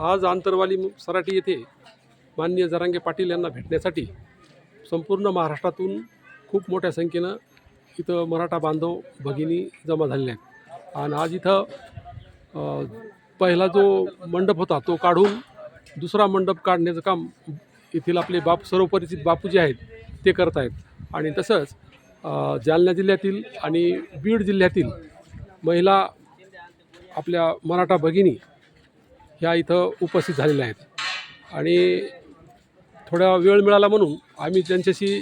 आज आंतरवाली सराटी येथे माननीय जरांगे पाटील यांना भेटण्यासाठी संपूर्ण महाराष्ट्रातून खूप मोठ्या संख्येनं इथं मराठा बांधव भगिनी जमा झालेले आहेत. आणि आज इथं पहिला जो मंडप होता तो काढून दुसरा मंडप काढण्याचं काम येथील आपले बाप सर्वपरिचित बापू जे आहेत ते करत आहेत. आणि तसंच जालना जिल्ह्यातील आणि बीड जिल्ह्यातील महिला आपल्या मराठा भगिनी ह्या इथं उपस्थित झालेल्या आहेत. आणि थोडा वेळ मिळाला म्हणून आम्ही त्यांच्याशी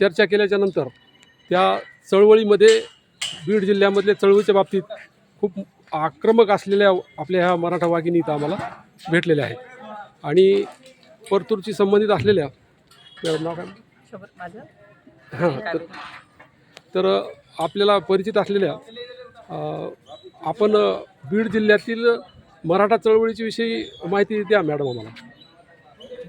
चर्चा केल्याच्यानंतर त्या चळवळीमध्ये बीड जिल्ह्यामधल्या चळवळीच्या बाबतीत खूप आक्रमक असलेल्या आपल्या ह्या मराठा वाघिणी इथं आम्हाला भेटलेल्या आहेत. आणि परतूरची संबंधित असलेल्या नाव काय? हां तर तर आपल्याला परिचित असलेल्या आपण बीड जिल्ह्यातील मराठा चळवळीची विषयी माहिती द्या मॅडम आम्हाला.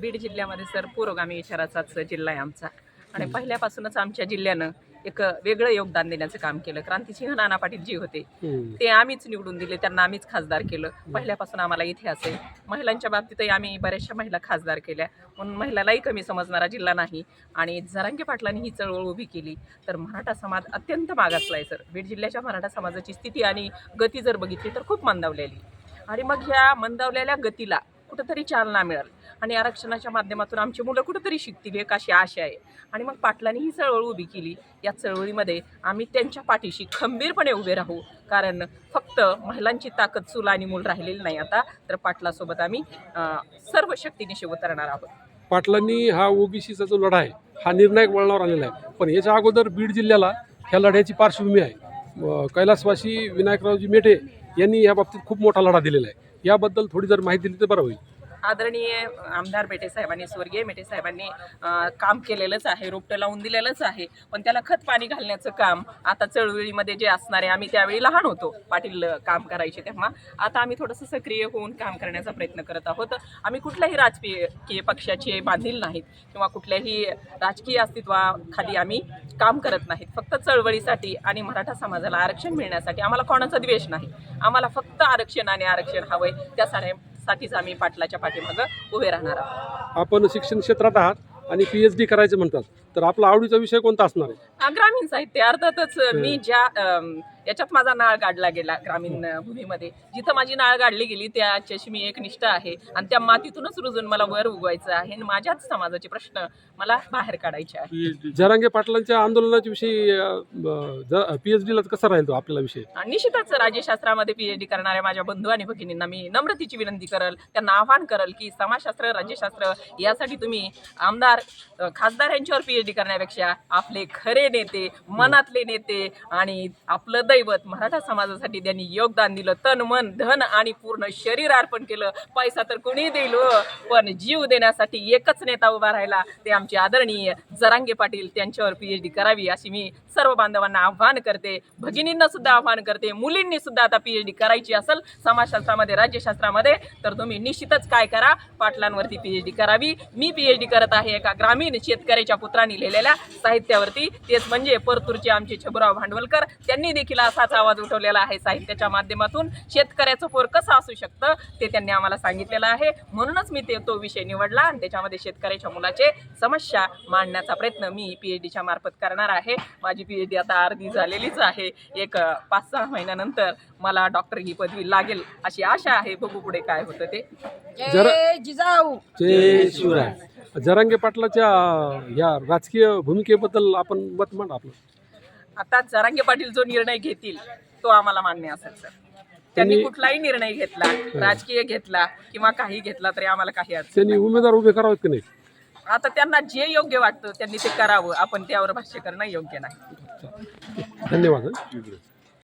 बीड जिल्ह्यामध्ये सर पुरोगामी विचाराचाच जिल्हा आहे आमचा. आणि पहिल्यापासूनच आमच्या जिल्ह्यानं एक वेगळं योगदान देण्याचं काम केलं. क्रांतिसिंह नाना पाटील जी होते हम्म. ते आम्हीच निवडून दिले त्यांना आम्हीच खासदार केलं. पहिल्यापासून आम्हाला इतिहास आहे. महिलांच्या बाबतीतही आम्ही बऱ्याचशा महिला खासदार केल्या. म्हणून महिलालाही कमी समजणारा जिल्हा नाही. आणि जरांगे पाटलांनी ही चळवळ उभी केली तर मराठा समाज अत्यंत मागासला आहे सर. बीड जिल्ह्याच्या मराठा समाजाची स्थिती आणि गती जर बघितली तर खूप मंदावलेली. आणि मग ह्या मंदावलेल्या गतीला कुठंतरी चालना मिळेल. आणि आरक्षणाच्या माध्यमातून आमची मुलं कुठंतरी शिकतील एक अशी आशा आहे. आणि मग पाटलांनी ही चळवळ उभी केली. या चळवळीमध्ये आम्ही त्यांच्या पाठीशी खंबीरपणे उभे राहू. कारण फक्त महिलांची ताकद चूल आणि मूल राहिलेली नाही आता. तर पाटलासोबत आम्ही सर्व शक्तीनिशी उतरणार आहोत. पाटलांनी हा ओबीसीचा जो लढा आहे हा निर्णायक वळणावर आलेला आहे. पण याच्या अगोदर बीड जिल्ह्याला ह्या लढ्याची पार्श्वभूमी आहे. कैलासवासी विनायकरावजी मेटे यांनी या बाबतीत खूप मोठा लढा दिलेला आहे. याबद्दल थोडी जर माहिती दिली तर बरं होईल. आदरणीय आमदार मेटे साहेबांनी स्वर्गीय मेटे साहेबांनी काम केलेलंच आहे रोपटं लावून दिलेलंच आहे. पण त्याला खत पाणी घालण्याचं काम आता चळवळीमध्ये जे असणारे आम्ही त्यावेळी लहान होतो पाटील काम करायचे तेव्हा. आता आम्ही थोडंसं सक्रिय होऊन काम करण्याचा प्रयत्न करत आहोत. आम्ही कुठल्याही राजकीय पक्षाचे बांधील नाहीत किंवा कुठल्याही राजकीय अस्तित्वाखाली आम्ही काम करत नाहीत. फक्त चळवळीसाठी आणि मराठा समाजाला आरक्षण मिळण्यासाठी आम्हाला कोणाचा द्वेष नाही. आम्हाला फक्त आरक्षण आणि आरक्षण हवंय त्यासाठी साठीच आम्ही पाटलाच्या पाठीमागं उभे राहणार आहोत. आपण शिक्षण क्षेत्रात आहात आणि पी एच डी करायचं म्हणतात. तर आपला आवडीचा विषय कोणता असणार आहे? ग्रामीण साहित्य. अर्थातच मी ज्या याच्यात माझा नाळ गाडला गेला ग्रामीण अं, भूमीमध्ये. जिथं माझी नाळ गाडली गेली त्याच्याशी मी एक निष्ठा आहे आणि त्या मातीतूनच रुजून मला वर उगवायचं आहे आणि माझ्याच समाजाचे प्रश्न मला बाहेर काढायचे आहे जरांगे पाटलांच्या आंदोलनाच्या विषयी पी एच डीला कसा राहील तो आपल्याला विषय? आणि निश्चितच राज्यशास्त्रामध्ये पीएचडी करणाऱ्या माझ्या बंधू आणि भगिनींना मी नम्रतेची विनंती करल त्यांना आवाहन करल की समाजशास्त्र राज्यशास्त्र यासाठी तुम्ही आमदार अ, खासदार यांच्यावर पीएचडी करण्यापेक्षा आपले खरे नेते मनातले नेते आणि आपलं दैवत मराठा समाजासाठी त्यांनी योगदान दिलं. तन मन धन आणि पूर्ण शरीर अर्पण केलं. पैसा तर कोणी देईल हो. पण जीव देण्यासाठी एकच नेता उभा राहिला. ते आमचे आदरणीय जरांगे पाटील त्यांच्यावर पीएचडी करावी अशी मी सर्व बांधवांना आव्हान करते. भगिनींना सुद्धा आव्हान करते. मुलींनी सुद्धा आता पीएचडी करायची असेल समाजशास्त्रामध्ये राज्यशास्त्रामध्ये तर तुम्ही निश्चितच काय करा? पाटलांवरती पीएचडी करावी. मी पीएचडी करत आहे एका ग्रामीण शेतकऱ्याच्या पुत्रांनी. लिहिलेल्या साहित्यावरती. तेच म्हणजे परतूरचे आमचे छबुराव भांडवलकर त्यांनी देखील असाच आवाज उठवलेला आहे साहित्याच्या माध्यमातून. शेतकऱ्याचं पोर कसं असू शकतं ते त्यांनी आम्हाला सांगितलेलं आहे. म्हणूनच मी ते तो विषय निवडला आणि त्याच्यामध्ये शेतकऱ्याच्या मुलाचे समस्या मांडण्याचा प्रयत्न मी पीएचडीच्या मार्फत करणार आहे. माझी पीएचडी आता अर्धी झालेलीच आहे. एक पाच सहा महिन्यानंतर मला डॉक्टर ही पदवी लागेल अशी आशा आहे. बघू पुढे काय होतं ते. जय जिजाऊ. जय शिवराय. जरांगे पाटलाच्या या राजकीय भूमिकेबद्दल आपण मत मांड आपलं. आता जरांगे पाटील जो निर्णय घेतील तो आम्हाला मान्य असेल सर. त्यांनी कुठलाही निर्णय घेतला राजकीय घेतला किंवा काही घेतला तरी आम्हाला काही अडचण त्यांनी उमेदवार उभे करावेत की नाही? आता त्यांना जे योग्य वाटतं त्यांनी ते करावं. आपण त्यावर भाष्य करणं योग्य नाही. धन्यवाद.